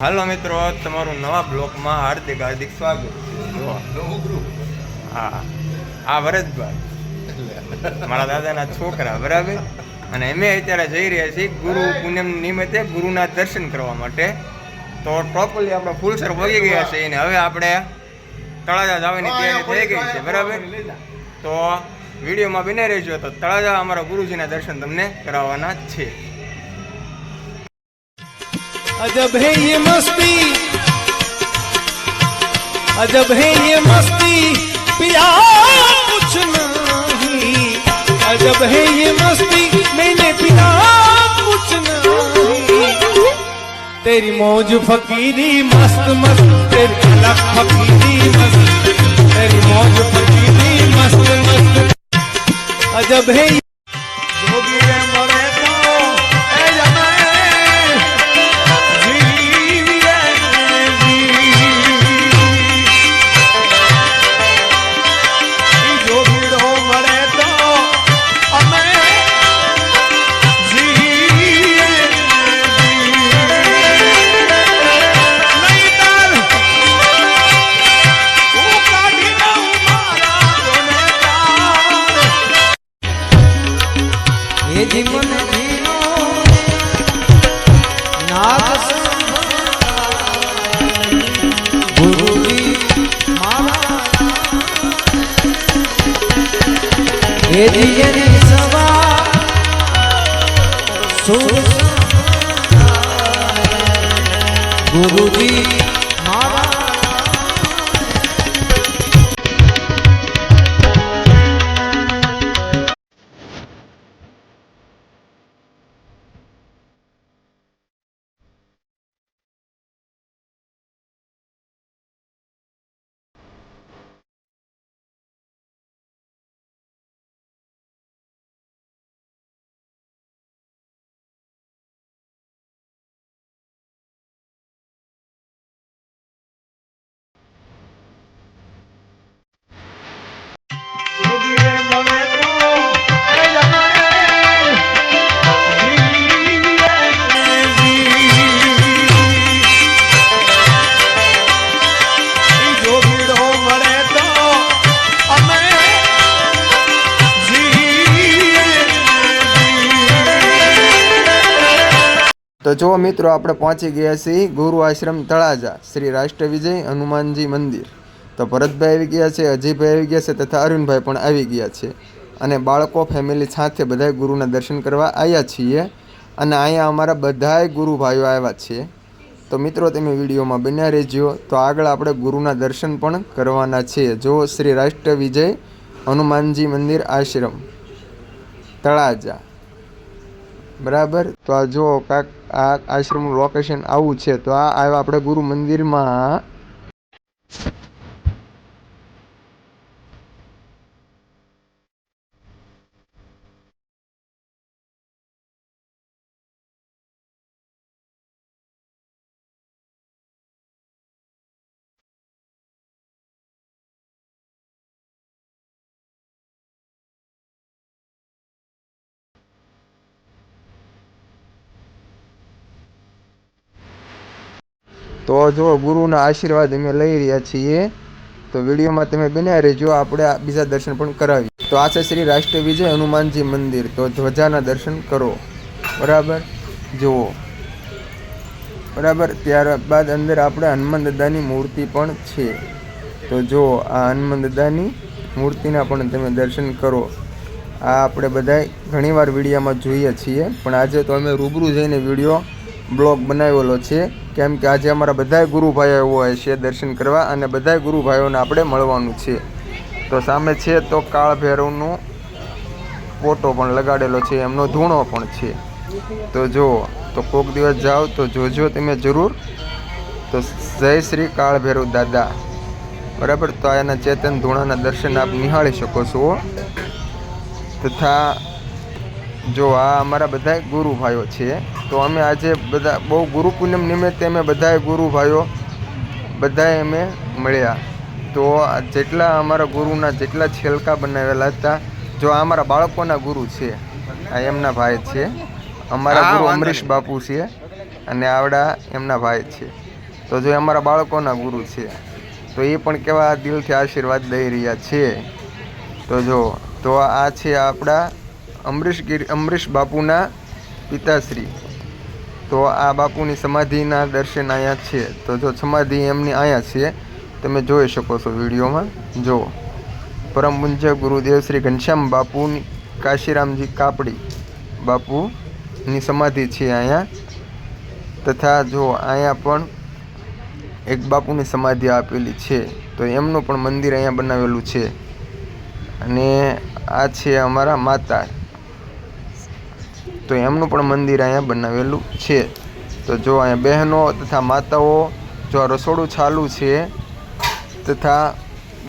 હાલો મિત્રો તમારું નવા બ્લોકમાં હાર્દિક હાર્દિક સ્વાગત. હા આ વરદભાઈ મારા દાદાના છોકરા બરાબર? અને અમે અત્યારે જઈ રહ્યા છીએ ગુરુ પૂનમ નિમિત્તે ગુરુના દર્શન કરવા માટે. તો પ્રોપરલી આપણે ફૂલસર વગી ગયા છે અને હવે આપણે તળાજા જવાની તૈયારી થઈ ગઈ છે બરાબર? તો વિડીયોમાં બને રહેજો તો તળાજા અમારા ગુરુજીના દર્શન તમને કરાવવાના છે. अजब है ये मस्ती। अजब है ये मस्ती। पिया कुछ नहीं। अजब है ये मस्ती। मैंने पिया कुछ नहीं। तेरी मौज फकीरी मस्त मस्त। तेरी अलग फकीरी मस्त। तेरी मौज फकीरी मस्त मस्त। अजब है ये હે દિયની સવા ગુરુજી તો જો મિત્રો, આપણે પહોંચી ગયા છીએ ગુરુ આશ્રમ તળાજા, શ્રી રાષ્ટ્ર વિજય હનુમાનજી મંદિર. તો ભરતભાઈ આવી ગયા છે અજયભાઈ આવી ગયા છે તથા અરુણભાઈ પણ આવી ગયા છે. અને બાળકો ફેમિલી સાથે બધાય ગુરુના દર્શન કરવા આવ્યા છીએ. અને અહીંયા અમારા બધાય ગુરુ ભાઈઓ આવ્યા છે. તો મિત્રો, તમે વિડીયોમાં બન્યા રહેજો. તો આગળ આપણે ગુરુના દર્શન પણ કરવાના છે. જો શ્રી રાષ્ટ્ર વિજય હનુમાનજી મંદિર આશ્રમ તળાજા. બરાબર? તો આ જો કાક આ આશ્રમનું લોકેશન આવું છે. તો આ આવ્યા આપણે ગુરુ મંદિરમાં તો જો ગુરુના આશીર્વાદ અમે લઈ રહ્યા છીએ, તો વિડીયોમાં તમે બન્યા રહેજો. આપણે બીજા દર્શન પણ કરાવીએ. તો આ છે શ્રી રાષ્ટ્ર વિજય હનુમાનજી મંદિર. તો ધ્વજાના દર્શન કરો. બરાબર? જુઓ. બરાબર? ત્યારબાદ અંદર આપણે હનુમાન દાદાની મૂર્તિ પણ છે. તો જો આ હનુમાન દાદાની મૂર્તિના પણ તમે દર્શન કરો. આ આપણે બધાય ઘણીવાર વિડીયોમાં જોઈએ છીએ. પણ આજે તો અમે રૂબરૂ જઈને વીડિયો બ્લોગ બનાવેલો છે. કેમ કે આજે અમારા બધાય ગુરુભાઈઓ હોય છે દર્શન કરવા અને બધાય ગુરુભાઈઓને આપણે મળવાનું છે. તો સામે છે તો કાળ ભૈરવનો ફોટો પણ લગાડેલો છે. એમનો ધૂણો પણ છે. તો જો તો કોક દિવસ જાઓ તો જોજો તમે જરૂર. તો જય શ્રી કાળ ભૈરવ દાદા. બરાબર? તો એના ચેતન ધૂણાના દર્શન આપ નિહાળી શકો છો. તથા જો આ અમારા બધા ગુરુભાઈઓ છે. તો અમે આજે બધા બહુ ગુરુ પૂનમ નિમિત્તે અમે બધાય ગુરુ ભાઈઓ બધાએ અમે મળ્યા. તો જેટલા અમારા ગુરુના જેટલા છેલકા બનાવેલા હતા જો આ અમારા બાળકોના ગુરુ છે આ એમના ભાઈ છે. અમારા ગુરુ અમરીશ બાપુ છે અને આવડા એમના ભાઈ છે. તો જો એ અમારા બાળકોના ગુરુ છે તો એ પણ કેવા દિલથી આશીર્વાદ દઈ રહ્યા છે. તો જો તો આ છે આપણા અમરીશ ગીર અમરીશ બાપુના પિતાશ્રી. તો આ બાપુની સમાધિના દર્શન અહીંયા છે. તો જો સમાધિ એમની અહીંયા છે, તમે જોઈ શકો છો વિડીયોમાં. જો, પરમ પૂજ્ય ગુરુદેવ શ્રી ઘનશ્યામ બાપુની કાશીરામજી કાપડી બાપુની સમાધિ છે અહીંયા. તથા જો અહીંયા પણ એક બાપુની સમાધિ આપેલી છે, તો એમનું પણ મંદિર અહીંયા બનાવેલું છે. અને આ છે અમારા માતા. તો એમનું પણ મંદિર અહીંયા બનાવેલું છે. તો જો અહીંયા બહેનો તથા માતાઓ, જો આ રસોડું ચાલુ છે, તથા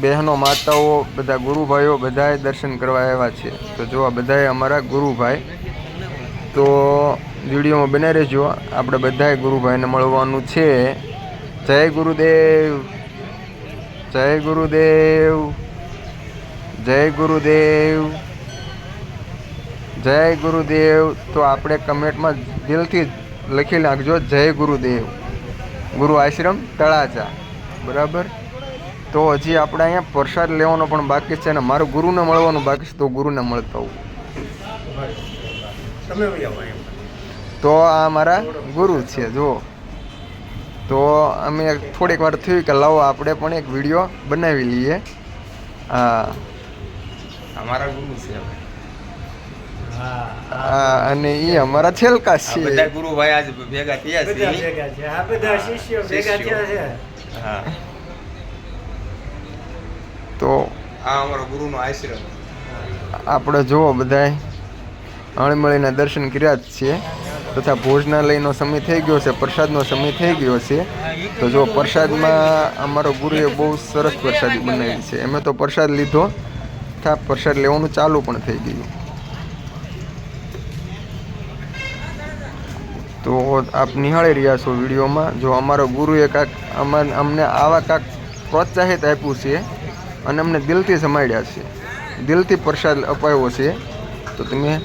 બહેનો, માતાઓ, બધા ગુરુભાઈઓ બધાએ દર્શન કરવા આવ્યા છે. તો જો આ બધાએ અમારા ગુરુભાઈ. તો વિડીયોમાં બને રહેજો. આપણે બધાએ ગુરુભાઈને મળવાનું છે. જય ગુરુદેવ. જય ગુરુદેવ. જય ગુરુદેવ. જય ગુરુદેવ. તો આપણે કમેન્ટમાં દિલથી લખી નાખજો જય ગુરુદેવ. ગુરુ આશ્રમ તળાજા. બરાબર? તો હજી આપણે અહીંયા પ્રસાદ લેવાનો પણ બાકી છે અને મારું ગુરુને મળવાનું બાકી છે તો ગુરુને મળતા હોઉં તો આ મારા ગુરુ છે જુઓ. તો અમે થોડીક વાર થયું કે લાવો આપણે પણ એક વીડિયો બનાવી લઈએ. હા. અમારા ગુરુ છે અને એ અમારા છેલકા છે બધા ગુરુભાઈ આજ ભેગા થયા છે ભેગા છે. આ બધા શિષ્યો ભેગા થયા છે. હા. તો આ અમારો ગુરુનો આશ્રમ. આપણે જુઓ બધાય. હળીમળીને દર્શન કર્યા જ છે તથા ભોજનાલયનો સમય થઈ ગયો છે પ્રસાદનો સમય થઈ ગયો છે. તો જો પ્રસાદમાં અમારો ગુરુએ બહુ સરસ પ્રસાદી બનાવી છે. અમે તો પ્રસાદ લીધો. તથા પ્રસાદ લેવાનું ચાલુ પણ થઈ ગયું. તો આપ નિહાળી રહ્યા છો વિડીયોમાં. જો અમારો ગુરુએ કાંક અમા- અમને આવા કાંક પ્રોત્સાહિત આપ્યું છે અને અમને દિલથી સમાડ્યા છે. દિલથી પ્રસાદ અપાયો છે. તો તમે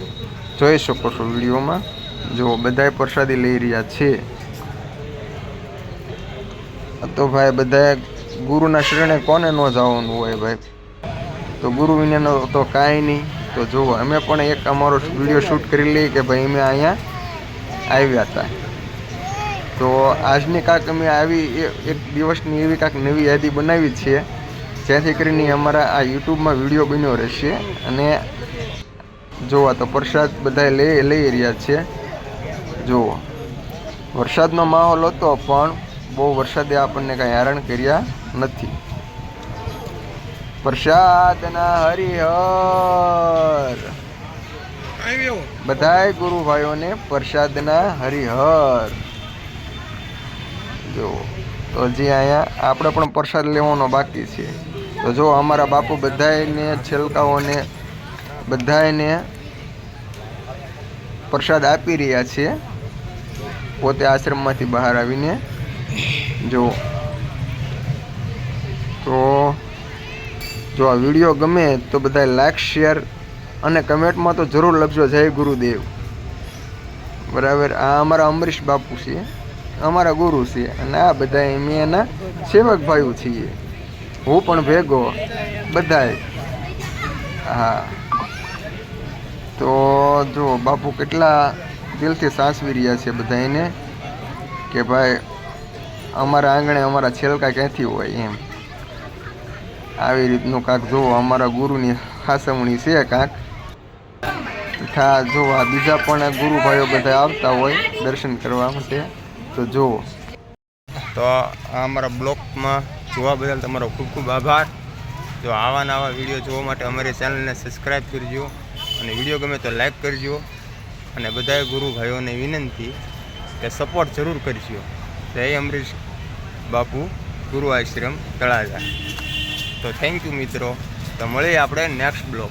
જોઈ શકો છો વિડીયોમાં. જો બધાએ પ્રસાદી લઈ રહ્યા છે. તો ભાઈ બધાએ ગુરુના શરણે કોને ન જવાનું હોય ભાઈ? તો ગુરુ વિનાનો તો કાંઈ નહીં. તો જુઓ, અમે પણ એક અમારો વીડિયો શૂટ કરી લઈએ કે ભાઈ અમે અહીંયા આવ્યા હતા. તો આજની કાંક અમે આવી એક દિવસની એવી કાંક નવી યાદી બનાવી છે. જેથી કરીને અમારા આ યુટ્યુબમાં વીડિયો બન્યો રહેશે અને જોવા તો પ્રસાદ બધા લઈ લઈ રહ્યા છે. જુઓ. વરસાદનો માહોલ હતો પણ બહુ વરસાદે આપણને કાંઈ હેરાન કર્યા નથી. પ્રસાદના હરિહર બધાય ગુરુભાઈઓને પ્રસાદના હરિહર. જો તો હજી અહીંયા આપણે પણ પ્રસાદ લેવાનો બાકી છે. તો જો અમારા બાપુ બધાને છેલકાઓને બધાને પ્રસાદ આપી રહ્યા છે. પોતે આશ્રમમાંથી બહાર આવીને જો તો જો આ વીડિયો ગમે તો બધા લાઈક શેર અને કમેન્ટમાં તો જરૂર લખજો, જય ગુરુદેવ. બરાબર? આ અમારા અમરીશ બાપુ છે. અમારા ગુરુ છે. અને આ બધા અમે એના સેવક ભાઈઓ છીએ. હું પણ ભેગો. બધાય. હા. તો જો, બાપુ કેટલા દિલથી સાસવી રહ્યા છે બધા એને કે ભાઈ, અમારા આંગણે અમારા છેલકા ક્યાંથી હોય એમ. આવી રીતનું કાંક જુઓ અમારા ગુરુની હાસવણી છે કાંક. તથા જોવા. બીજા પણ ગુરુભાઈઓ બધા આવતા હોય દર્શન કરવા માટે. તો જુઓ. તો આ અમારા બ્લોગમાં જોવા બદલ તમારો ખૂબ ખૂબ આભાર. જો આવા નવા વીડિયો જોવા માટે અમારી ચેનલને સબસ્ક્રાઈબ કરજો અને વીડિયો ગમે તો લાઈક કરજો. અને બધાએ ગુરુભાઈઓને વિનંતી કે સપોર્ટ જરૂર કરજો. જય અમરીશ બાપુ, ગુરુ આશ્રમ, તળાજા. તો થેન્ક યુ મિત્રો. તો મળીએ આપણે નેક્સ્ટ બ્લોગ